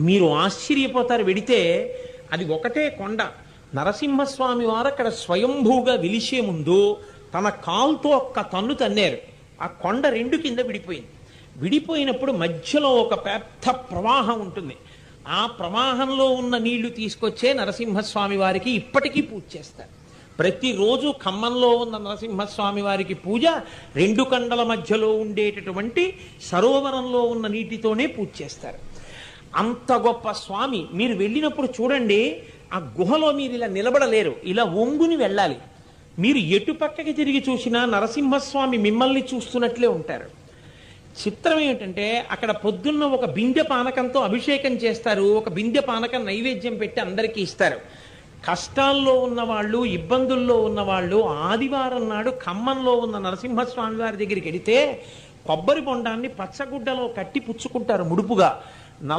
మీరు ఆశ్చర్యపోతారు వెడితే అది ఒకటే కొండ. నరసింహస్వామి వారు అక్కడ స్వయంభూగా విలిసే ముందు తన కాలుతో ఒక్క తన్ను తన్నారు. ఆ కొండ రెండు కింద విడిపోయింది. విడిపోయినప్పుడు మధ్యలో ఒక పెద్ద ప్రవాహం ఉంటుంది. ఆ ప్రవాహంలో ఉన్న నీళ్ళు తీసుకొచ్చే నరసింహస్వామి వారికి ఇప్పటికీ పూజ చేస్తారు. ప్రతిరోజు ఖమ్మంలో ఉన్న నరసింహస్వామి వారికి పూజ రెండు కండల మధ్యలో ఉండేటటువంటి సరోవరంలో ఉన్న నీటితోనే పూజ చేస్తారు. అంత గొప్ప స్వామి మీరు వెళ్ళినప్పుడు చూడండి ఆ గుహలో మీరు ఇలా నిలబడలేరు. ఇలా ఒంగుని వెళ్ళాలి. మీరు ఎటు పక్కకి తిరిగి చూసినా నరసింహస్వామి మిమ్మల్ని చూస్తున్నట్లే ఉంటారు. చిత్రం ఏమిటంటే అక్కడ పొద్దున్న ఒక బిందె పానకంతో అభిషేకం చేస్తారు. ఒక బిందె పానకం నైవేద్యం పెట్టి అందరికీ ఇస్తారు. కష్టాల్లో ఉన్న వాళ్ళు ఇబ్బందుల్లో ఉన్న వాళ్ళు ఆదివారం నాడు ఖమ్మంలో ఉన్న నరసింహస్వామి వారి దగ్గరికి వెళితే కొబ్బరి బొండాన్ని పచ్చగుడ్డలో కట్టి పుచ్చుకుంటారు ముడుపుగా.